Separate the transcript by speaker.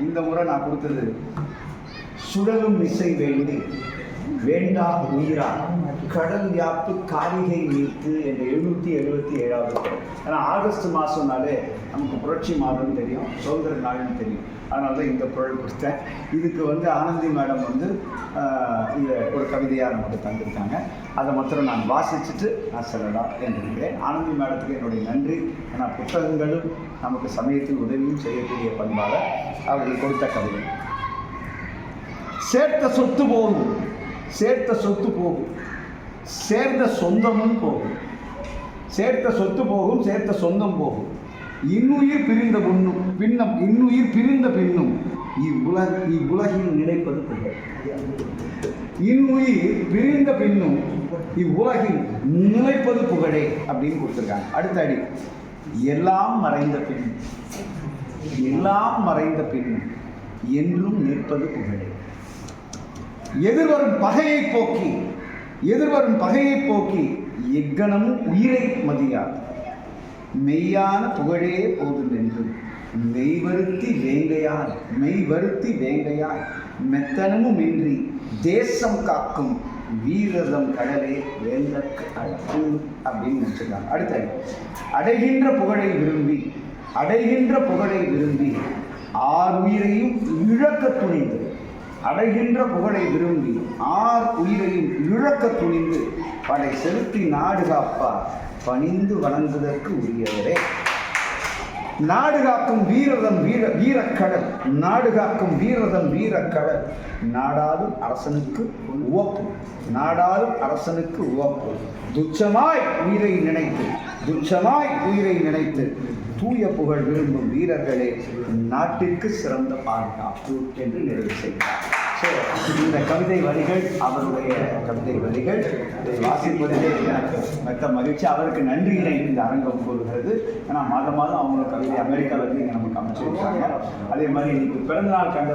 Speaker 1: இந்த முறை நான் கொடுத்தது சுழலும் இசை வேண்டி வேண்டா உயிரா கடல் யாப்பு காரிகை நீத்து என்ற எழுநூற்றி எழுபத்தி ஏழாவது ஏன்னா ஆகஸ்ட் மாதம்னாலே நமக்கு புரட்சி மாதம் தெரியும் சுதந்திர நாள்னு தெரியும். அதனால தான் இந்த குரல் கொடுத்தேன். இதுக்கு வந்து ஆனந்தி மேடம் வந்து ஆஹ், இதை ஒரு கவிதையாக நமக்கு தந்திருக்காங்க. அதை மாத்திரம் நான் வாசிச்சுட்டு நான் செல்லலாம் என்றிருக்கிறேன் ஆனந்தி மேடத்துக்கு என்னுடைய நன்றி. ஏன்னா புத்தகங்களும் நமக்கு சமயத்தில் உதவியும் செய்யக்கூடிய பண்பாக அவர்கள் கொடுத்த கவிதை. சேர்த்த சொத்து போகும் சேர்த்த சொத்து போகும். சேர்ந்த சொந்தமும் போகும். சேர்த்த சொத்து போகும் சேர்த்த சொந்தம் போகும். இன்னுயிர் பிரிந்த பொண்ணும் பின்னம் இன்னுயிர் பிரிந்த பின்னும் இவ்வுலக இவ்வுலகில் நினைப்பது புகழ் இன்னுயிர் பிரிந்த பின்னும் இவ்வுலகில் நினைப்பது புகழே அப்படின்னு கொடுத்துருக்காங்க. அடுத்த அடி. எல்லாம் மறைந்த பின். எல்லாம் மறைந்த பின். என்றும் நிற்பது புகழே. எதிர்வரும் பகையை போக்கி எதிர்வரும் பகையை போக்கி எக்கணமும் உயிரை மதியார் மெய்யான புகழே போதும் என்று. மெய் வருத்தி வேங்கையாய் மெய் வருத்தி வேங்கையாய் மெத்தனமும் இன்றி தேசம் காக்கும் வீரதம் கடலே வேந்தற்கு அழகு அப்படின்னு நினச்சிருக்காங்க. அடுத்த அடைகின்ற புகழை விரும்பி அடைகின்ற புகழை விரும்பி ஆர் உயிரையும் இழக்க துணிந்தது அடைகின்ற புகழை விரும்பி ஆர் உயிரையும் இழக்க துணிந்து படை செலுத்தி நாடு காப்பார் பணிந்து வணங்குவதற்கு உரியவரே. நாடு காக்கும் வீரதம் வீர வீரக்கடல் நாடு காக்கும் வீரதம் வீரக்கடல். நாடாளும் அரசனுக்கு உவப்பு நாடாளும் அரசனுக்கு உவப்பு. துச்சமாய் உயிரை நினைத்து துச்சமாய் உயிரை நினைத்து தூய புகழ் விரும்பும் வீரர்களே நாட்டிற்கு சிறந்த பாதுகாப்பு என்று நிறைவு செய்கிறார். ஸோ இந்த கவிதை வரிகள் அவருடைய கவிதை வரிகள் வாசிப்பதிலே எனக்கு மெத்த மகிழ்ச்சி. அவருக்கு நன்றியினை இந்த அரங்கம் கூறுகிறது. ஏன்னா மாதம் மாதம் அவங்களோட கவிதை அமெரிக்காவிலேருந்து இங்கே நமக்கு அமைச்சிருக்காங்க. அதே மாதிரி இன்னைக்கு பிறந்தநாள் கண்ட